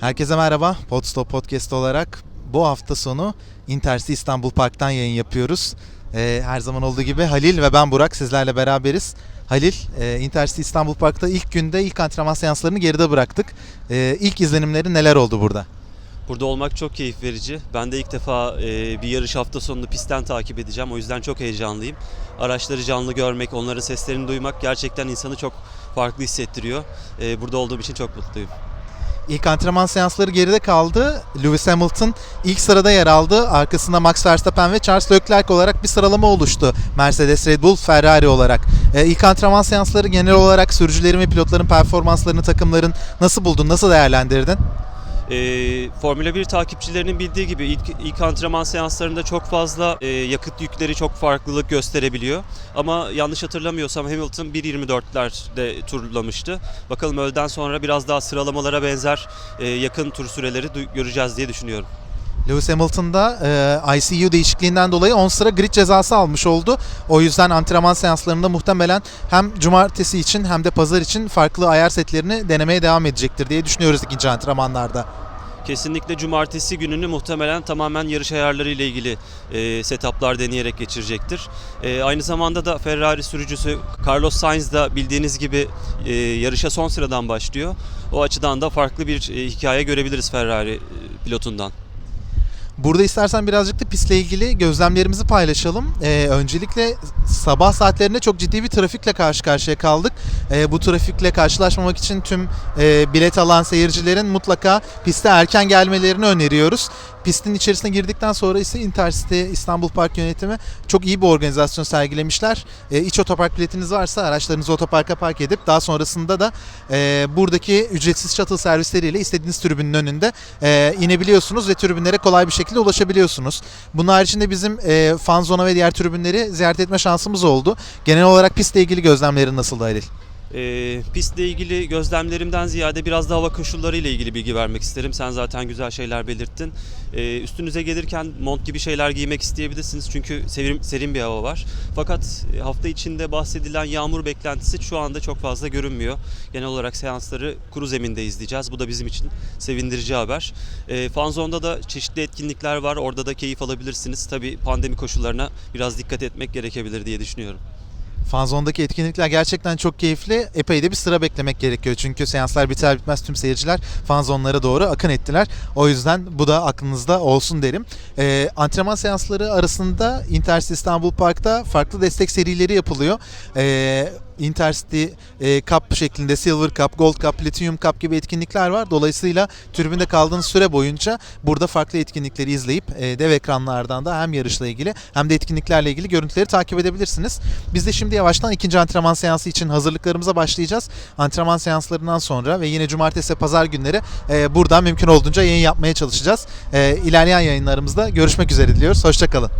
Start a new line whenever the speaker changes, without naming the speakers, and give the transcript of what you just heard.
Herkese merhaba. Podstop Podcast olarak bu hafta sonu Intercity İstanbul Park'tan yayın yapıyoruz. Ee, her zaman olduğu gibi Halil ve ben Burak sizlerle beraberiz. Halil, e, Intercity İstanbul Park'ta ilk günde ilk antrenman seanslarını geride bıraktık. Ee, ilk izlenimleri neler oldu burada?
Burada olmak çok keyif verici. Ben de ilk defa e, bir yarış hafta sonunu pistten takip edeceğim. O yüzden çok heyecanlıyım. Araçları canlı görmek, onların seslerini duymak gerçekten insanı çok farklı hissettiriyor. E, burada olduğum için çok mutluyum.
İlk antrenman seansları geride kaldı. Lewis Hamilton ilk sırada yer aldı. Arkasında Max Verstappen ve Charles Leclerc olarak bir sıralama oluştu. Mercedes, Red Bull, Ferrari olarak. Ee, ilk antrenman seansları genel olarak sürücülerin ve pilotların performanslarını, takımların nasıl buldun, nasıl değerlendirdin?
E, Formula 1 takipçilerinin bildiği gibi ilk, ilk antrenman seanslarında çok fazla e, yakıt yükleri çok farklılık gösterebiliyor. Ama yanlış hatırlamıyorsam Hamilton 1.24'lerde turlamıştı. Bakalım öğleden sonra biraz daha sıralamalara benzer e, yakın tur süreleri göreceğiz diye düşünüyorum.
Lewis Hamilton da e, ICU değişikliğinden dolayı 10 sıra grid cezası almış oldu. O yüzden antrenman seanslarında muhtemelen hem cumartesi için hem de pazar için farklı ayar setlerini denemeye devam edecektir diye düşünüyoruz ikinci antrenmanlarda.
Kesinlikle cumartesi gününü muhtemelen tamamen yarış ayarları ile ilgili e, setuplar deneyerek geçirecektir. E, aynı zamanda da Ferrari sürücüsü Carlos Sainz da bildiğiniz gibi e, yarışa son sıradan başlıyor. O açıdan da farklı bir e, hikaye görebiliriz Ferrari e, pilotundan.
Burada istersen birazcık da pistle ilgili gözlemlerimizi paylaşalım. Ee, öncelikle sabah saatlerinde çok ciddi bir trafikle karşı karşıya kaldık. Ee, bu trafikle karşılaşmamak için tüm e, bilet alan seyircilerin mutlaka piste erken gelmelerini öneriyoruz. Pistin içerisine girdikten sonra ise Intercity İstanbul Park yönetimi çok iyi bir organizasyon sergilemişler. E, iç otopark biletiniz varsa araçlarınızı otoparka park edip daha sonrasında da e, buradaki ücretsiz shuttle servisleriyle istediğiniz tribünün önünde e, inebiliyorsunuz ve tribünlere kolay bir şekilde ulaşabiliyorsunuz. Bunun haricinde bizim e, fan zona ve diğer tribünleri ziyaret etme şansımız oldu. Genel olarak pistle ilgili gözlemlerin nasıl Halil?
E, pistle ilgili gözlemlerimden ziyade biraz da hava koşulları ile ilgili bilgi vermek isterim. Sen zaten güzel şeyler belirttin. E, üstünüze gelirken mont gibi şeyler giymek isteyebilirsiniz çünkü serin, serin bir hava var. Fakat e, hafta içinde bahsedilen yağmur beklentisi şu anda çok fazla görünmüyor. Genel olarak seansları kuru zeminde izleyeceğiz. Bu da bizim için sevindirici haber. E, Fanzone'da da çeşitli etkinlikler var. Orada da keyif alabilirsiniz. Tabii pandemi koşullarına biraz dikkat etmek gerekebilir diye düşünüyorum.
Fanzone'daki etkinlikler gerçekten çok keyifli. Epey de bir sıra beklemek gerekiyor. Çünkü seanslar biter bitmez tüm seyirciler fanzonlara doğru akın ettiler. O yüzden bu da aklınızda olsun derim. Ee, antrenman seansları arasında Intercity İstanbul Park'ta farklı destek serileri yapılıyor. Ee, Intercity e, Cup şeklinde Silver Cup, Gold Cup, Platinum Cup gibi etkinlikler var. Dolayısıyla tribünde kaldığınız süre boyunca burada farklı etkinlikleri izleyip e, dev ekranlardan da hem yarışla ilgili hem de etkinliklerle ilgili görüntüleri takip edebilirsiniz. Biz de şimdi yavaştan ikinci antrenman seansı için hazırlıklarımıza başlayacağız. Antrenman seanslarından sonra ve yine cumartesi pazar günleri e, buradan mümkün olduğunca yayın yapmaya çalışacağız. E, ilerleyen yayınlarımızda görüşmek üzere diliyoruz. Hoşçakalın.